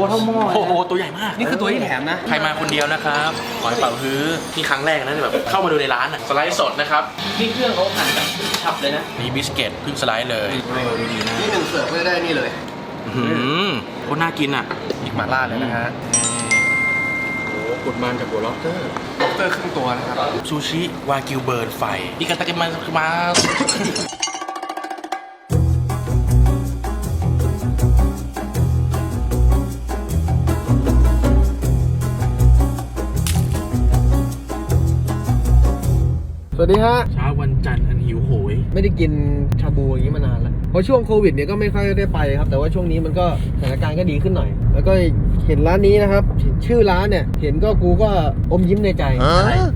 ตัวเท่าหม้อโอ้โหตัวใหญ่มาก นี่คือตัวที่แถมนะ ใครมาคนเดียวนะครับขอให้เป่าฮื้อนี่ครั้งแรกนะที่แบบเข้ามาดูในร้านอะสไลด์สดนะครับนี่เครื่องเขาหั่นแบบฉับเลยนะนี่บิสเกตเพิ่งสไลด์เลยนี่หนึ่งเสิร์ฟก็ได้นี่เลยอื้อหือโคตรน่ากินอะอีกหม่าล่าเลยนะฮะโอ้กุดมันจากหัวล็อบเตอร์ล็อบสเตอร์ครึ่งตัวนะครับ ซูชิ วากิวเบิร์นไฟ อีกาตาเกมันมา วัสดีฮะ เช้าวันจันทร์อันหิวโหย ไม่ได้กินชาบูอย่างนี้มานานแล้ว เพราะช่วงโควิดเนี่ยก็ไม่ค่อยได้ไปครับ แต่ว่าช่วงนี้มันก็สถานการณ์ก็ดีขึ้นหน่อย แล้วก็เห็นร้านนี้นะครับ ชื่อร้านเนี่ย เห็นก็กูก็อมยิ้มในใจ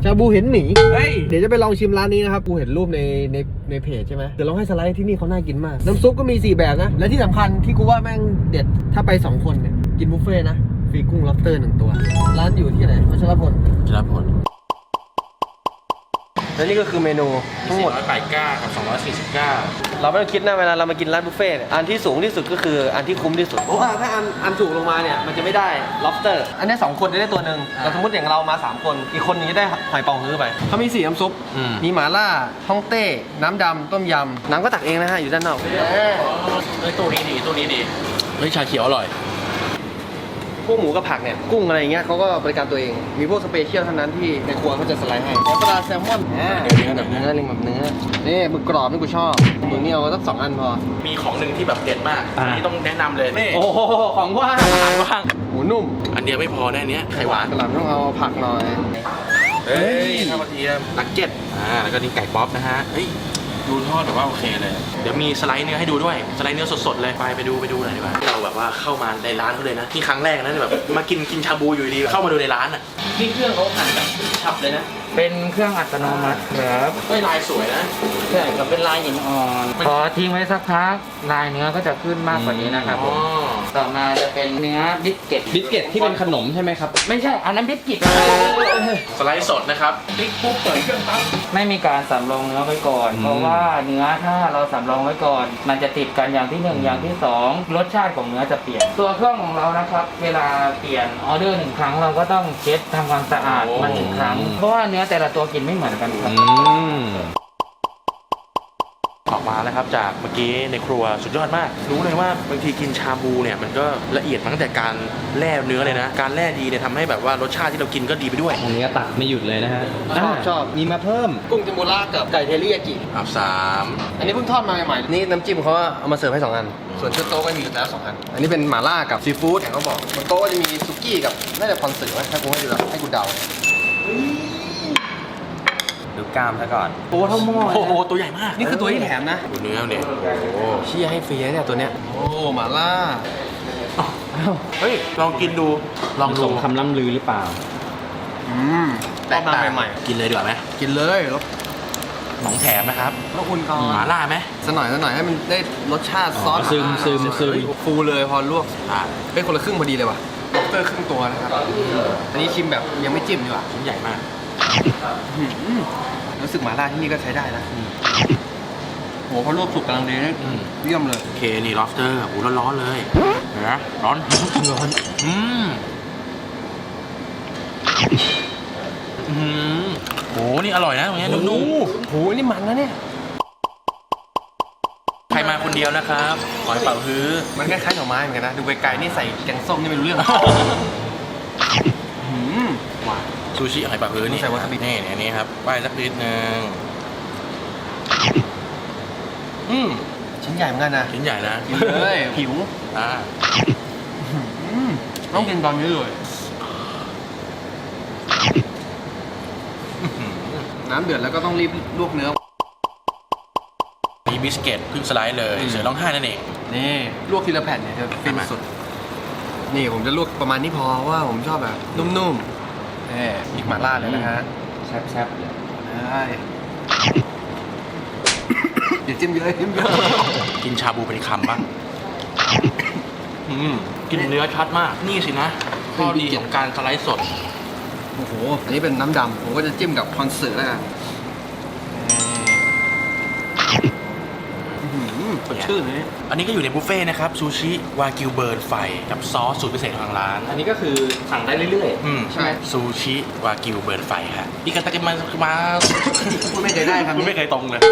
ชาบูเห็นหมี เฮ้ย เดี๋ยวจะไปลองชิมร้านนี้นะครับ กูเห็นรูปในในในเพจใช่ไหมเดี๋ยวลองให้สไลด์ที่นี่เขาน่ากินมาก น้ำซุปก็มี 4 แบบนะ และที่สำคัญที่กูว่าแม่งเด็ด ถ้าไป 2 คนเนี่ย กินบุฟเฟ่ต์นะ ฟรีกุ้งล็อบสเตอร์หนึ่งตัว ร้านอยู่ที่ไหนวัชรพลครับผม และนี่ก็คือเมนูทั้งหมด489กับ249 เราไม่ต้องคิดนะเวลาเรามากินร้านบุฟเฟ่ต์เนี่ยอันที่สูงที่สุดก็คืออันที่คุ้มที่สุดเพราะว่าถ้าอันอันถูกลงมาเนี่ยมันจะไม่ได้ lobster อันนี้สองคนจะได้ตัวหนึ่งแต่สมมติอย่างเรามาสามคนอีกคนนึงจะได้หอยเป๋าฮื้อไปเขามีสี่น้ำซุปอืม มีหม่าล่าฮ่องเต้น้ำดำต้มยำน้ำก็ตักเองนะฮะอยู่ด้านนอก เฮ้ยตัวนี้ดีตัวนี้ดีเฮ้ยชาเขียวอร่อย พวกหมูกับผักเนี่ยกุ้งอะไรอย่างเงี้ยเขาก็บริการตัวเอง มีพวกสเปเชียลเท่านั้นที่ในครัวเขาจะสไลด์ให้แล้วปลาแซลมอนอ่าเนื้อแบบเนื้เนื้ออลิงแบบเนื้อนี่หมึกกรอบนี่กูชอบหมึกนี่เอาสักสองอันพอมีของหนึ่งที่แบบเด็ดมากอ่า อันนี้ต้องแนะนำเลยนี่โอ้โหของว่างอาหารว่างหมูนุ่มอันเดียวไม่พอแน่เนี้ยไข่หวานกระหล่ำต้องเอาผักหน่อย เฮ้ยข้าวกระเทียมนักเก็ตอ่าแล้วก็นี่ไก่ป๊อปนะฮะเฮ้ย ดูทอดแบบว่าโอเคเลย เดี๋ยวมีสไลด์เนื้อให้ดูด้วย สไลด์เนื้อสดๆเลย ไปไปดูไปดูหน่อยดีกว่า เราแบบว่าเข้ามาในร้านเขาเลยนะ ที่ครั้งแรกนะแบบมากินกินชาบูอยู่ดีเข้ามาดูในร้านอะ นี่เครื่องเขาหั่นแบบฉับเลยนะ เป็นเครื่องอัตโนมัติครับเฮ้ยลายสวยนะใช่ครับเป็นลายหินอ่อนพอทิ้งไว้สักพักลายเนื้อก็จะขึ้นมากกว่านี้นะครับผอ๋อมต่อมาจะเป็นเนื้อบิสเกตบิสเกตที่เป็นขนมใช่ไหมครับ ไม่ใช่ อันนั้นบิสกิตสไลด์สดนะครับติ๊กปุ๊บเปิดเครื่องปั๊บไม่มีการสำรองเนื้อไว้ก่อนอืมเพราะว่าเนื้อถ้าเราสำรองไว้ก่อน มันจะติดกันอย่างที่หนึ่งอย่างที่สองรสชาติของเนื้อจะเปลี่ยน ตัวเครื่องของเรานะครับ เวลาเปลี่ยนออเดอร์หนึ่งครั้งเราก็ต้องเช็ดทำความสะอาดมันหนึ่งครั้งเพราะว่าเนื้อแต่ละตัวกินไม่เหมือนกันครับออกมาแล้วครับจากเมื่อกี้ในครัวสุดยอดมาก รู้เลยว่าบางทีกินชาบูเนี่ยมันก็ละเอียดมาตั้งแต่การแล่เนื้อเลยนะ การแล่ดีเนี่ยทำให้แบบว่ารสชาติที่เรากินก็ดีไปด้วยอันนี้ก็ตักไม่หยุดเลยนะฮะชอบชอบมีมาเพิ่มกุ้งเทมปุระกับไก่เทริยากิอับสามอันนี้เพิ่งทอดมาใหม่ๆนี่น้ำจิ้มเขาเอามาเสิร์ฟให้สองอัน ส่วนชุดโต๊ะก็มีอยู่แล้วสองอัน อันนี้เป็นหม่าล่ากับซีฟู้ดอย่างเขาบอกบนโต๊ะก็จะมีซุกี้กับน่าจะพอนสึไหมถ้ากูให้ดูแล้วให้กูเดา ดูกล้ามซะก่อน ตัวเท่าหม้อโอ้โหตัวใหญ่มาก นี่คือตัวที่แถมนะดูเนื้อเนี่ยโอ้ชี้ให้ฟรีนะเนี่ยตัวเนี้ยโอ้หม่าล่าเฮ้ยลองกินดูลองสดูมคำล่ำลือหรือเปล่าอืมแตกต่างใหม่กินเลยดีกว่าไหมๆกินเลยแล้วของแถมนะครับแล้วอุ่นก่อนหมาล่าไหมสักหน่อยสักหน่อยให้มันได้รสชาติซอสซึมซึมซึมเฮ้ยฟูเลยพอลวกอ่าเป็นคนละครึ่งพอดีเลยว่ะล็อบสเตอร์ครึ่งตัวนะครับอันนี้ชิมแบบยังไม่จิ้มดีกว่าชิ้นใหญ่มากอื้อหือ รู้สึกหม่าล่าที่นี่ก็ใช้ได้นะโหพอลวกสุกกำลังดีนี่อืมเยี่ยมเลย โอเค นี่ล็อบสเตอร์โอ้ร้อนๆเลยเห็นไหมร้อนร้อนอืมอืมโห นี่อร่อยนะตรงเนี้ยนุ่มโหนี่มันนะเนี่ย ๆ ใครมาคนเดียวนะครับขอให้เป่าฮื้อ มันคล้ายๆหน่อไม้เหมือนกันนะ ดูไกลๆนี่ใส่แกงส้มนี่ไม่รู้เรื่องหืมหวาน ซูชิหอยปากฮื้อนี่ใส่วาซาบินี่อันนี้ครับไหว้สักนิดนึงอืมชิ้นใหญ่เหมือนกันนะชิ้นใหญ่นะกินเลยหิวอ่าอืมต้องกินตอนนี้เลยน้ำเดือดแล้วก็ต้องรีบลวกเนื้อนี่บิสเกตเพิ่งสไลด์เลยอืมเสือร้องไห้นั่นเองนี่ลวกทีละแผ่นเนี่ยจะฟินทำไมสุด นี่ผมจะลวกประมาณนี้พอว่าผมชอบแบบนุ่มๆ เอออีกหม่าล่าเลยนะฮะแซ่บๆเลยได้อย่าจิ้มเยอะจิ้มเยอะกินชาบูเป็นคำบ้างอืมกินเนื้อชัดมาก นี่สินะข้อดีของการสไลด์สด โอ้โห อันนี้เป็นน้ำดำ ผมก็จะจิ้มกับคอนเสิร์ตแล้วกัน สดชื่นเลยอันนี้ก็อยู่ในบุฟเฟ่ต์นะครับซูชิวากิวเบิร์นไฟกับซอสสูตรพิเศษของทางร้าน อันนี้ก็คือสั่งได้เรื่อยอืมใช่ซูชิวากิวเบิร์นไฟฮะอีกาตาเกมันมาพูดไม่เคยได้ครับคุณไม่เคยตรงเลย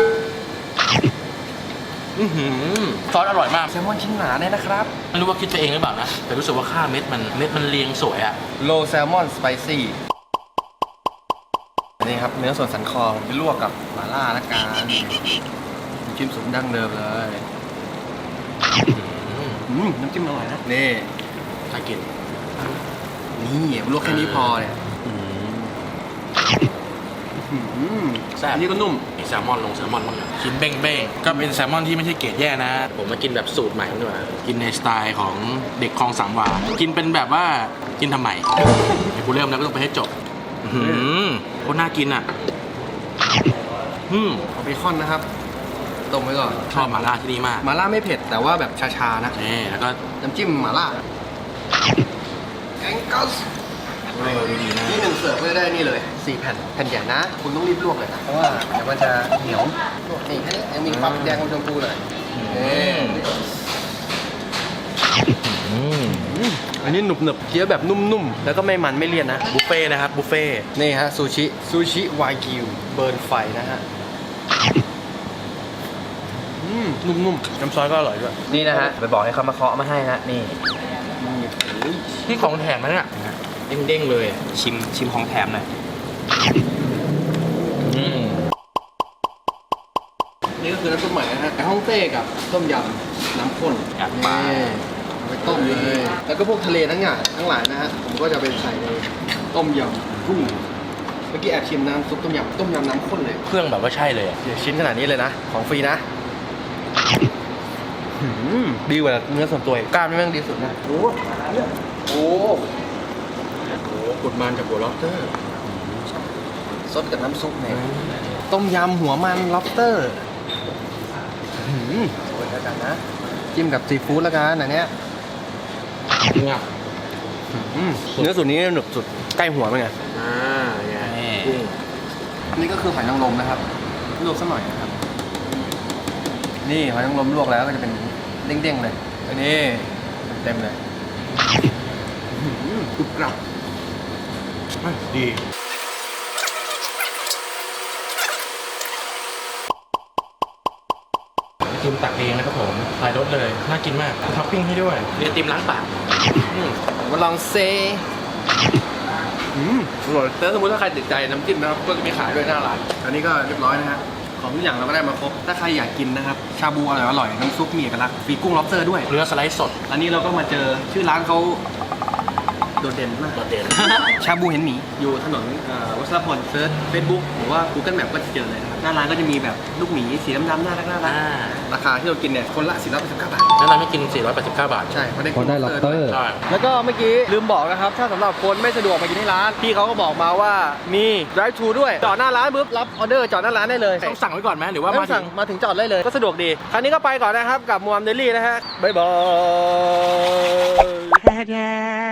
อื้อหือซอสอร่อยมาก แซลมอนชิ้นหนาเนี่ยนะครับ ไม่รู้ว่าคิดไปเองหรือเปล่านะ แต่รู้สึกว่าค่าเม็ดมันเม็ดมันเรียงสวยอะโลแซลมอนสไปซี่นี่ครับเนื้อส่วนสันคอไปลวกกับหม่าล่าละกันน้ำจิ้มสูตรดั้งเดิมเลยอืมน้ำจิ้มอร่อยนะนี่น่ากิน นี่ลวกแค่นี้พอเนี่ยอืมแซ่บ อันนี้ก็นุ่ม มีแซลมอนลงแซลมอนบ้างอะชิ้นเบ้งๆก็เป็นแซลมอนที่ไม่ใช่เกรดแย่นะ ผมมากินแบบสูตรใหม่ดีกว่ากินในสไตล์ของเด็กคลองสามวา กินเป็นแบบว่ากินทำไมเดี๋ยวกูเริ่มแล้วก็ต้องไปให้จบอื้อหือโคตรน่ากินอะอืมเอาเบคอนนะครับ ต้มไว้ก่อนชอบหม่าล่าที่นี่มากหม่าล่าไม่เผ็ดแต่ว่าแบบชาๆนะนี่แล้วก็น้ำจิ้มหม่าล่าแองกัสเออดีๆนะนี่หนึ่งเสิร์ฟก็จะได้นี่เลยสี่แผ่นแผ่นใหญ่นะ คุณต้องรีบลวกเลยนะเพราะว่าเดี๋ยวมันจะเหนียวลวกนี่แค่นี้ยังมีความแดงอมชมพูหน่อยนี่อืมอืมอันนี้หนุบหนึบๆเคี้ยวแบบนุ่มๆ แล้วก็ไม่มันไม่เลี่ยนนะ บุฟเฟ่ต์นะครับ บุฟเฟ่ต์นี่ฮะซูชิ ซูชิวากิว เบิร์นไฟนะฮะ อืมนุ่มน้ำซอสก็อร่อยด้วยๆนี่นะฮะไปบอกให้เขามาเคาะมาให้ฮะนี่ๆนี่โอ้ยที่ของแถมนะเนี่ยเด้งๆเลย ชิมชิมของแถมหน่อยอืมนี่ก็คือน้ำซุปใหม่นะฮะไก่ฮ่องเต้กับต้มยำน้ำข้นอยากปลานี่เอาไปต้มเลย แล้วก็พวกทะเลทั้งอย่างทั้งหลายนะฮะ ผมก็จะไปใส่ในต้มยำกุ้ง เมื่อกี้แอบชิมน้ำซุปต้มยำต้มยำน้ำข้นเลย เครื่องแบบว่าใช่เลยอะเดี๋ยวชิ้นขนาดนี้เลยนะ ของฟรีนะหืม ดีกว่าเนื้อส่วนตัวอีกกล้ามนี่แม่งดีสุดนะโอ้โหโอ้กุดมันกับหัวล็อบสเตอร์ซดกับน้ำซุปเนี่ยต้มยำหัวมันล็อบสเตอร์หืมสวยแล้วกันนะ จิ้มกับซีฟู้ดแล้วกันอันเนี้ยเนี่ยอืมเนื้อส่วนนี้หนึบสุดใกล้หัวมันไงอ่าไงนี่อันนี้ก็คือหอยนางรมนะครับลวกสักหน่อย นะครับนี่หอยนางรมลวกแล้วก็จะเป็นเด้งๆเลย อันนี้เต็มเลยอื้อหือกรุบกรับดีทีมตักเองนะครับผมถ่ายรถเลย น่ากินมากท็อปปิ้งให้ด้วยเรียนติมล้างปากอืมมาลองเซอืมอร่อยแต่สมมติถ้าใครติดใจน้ำจิ้มนะครับก็จะมีขายด้วยหน้าร้าน อันนี้ก็เรียบร้อยนะฮะ ของทุกอย่างเราก็ได้มาครบ ถ้าใครอยากกินนะครับ ชาบูอร่อยอร่อยๆน้ำซุปมีเอกลักษณ์ฟีกุ้งล็อบสเตอร์ด้วย เนื้อสไลด์สด อันนี้เราก็มาเจอชื่อร้านเขา โดดเด่นมากโดดเด่นชาบูเห็นหมีอยู่ถนนเอ่อวัชรพลเซิร์ชเฟซบุ๊กหรือว่า Google Map ก็จะเจอเลยนะครับหน้าร้านก็จะมีแบบลูกหมีสีดำๆน่ารักน่ารักอ่าราคาที่เรากินเนี่ยคนละ489บาทแล้วเราไม่กิน 489 บาทใช่เพราะได้พอได้ล็อบสเตอร์ ใช่ แล้วก็เมื่อกี้ลืมบอกนะครับ ถ้าสำหรับคนไม่สะดวกมากินที่ร้าน พี่เขาก็บอกมาว่ามี drive thru ด้วย จอดหน้าร้านปุ๊บรับออเดอร์จอดหน้าร้านได้เลยต้องสั่งไว้ก่อนไหมหรือว่าไม่มาต้องถึสั่งงมาถึงจอดได้เลยก็สะดวกดี ครั้นี้ก็ไปก่อนนะครับกับมวมเดลี่นะฮะบ๊ายบาย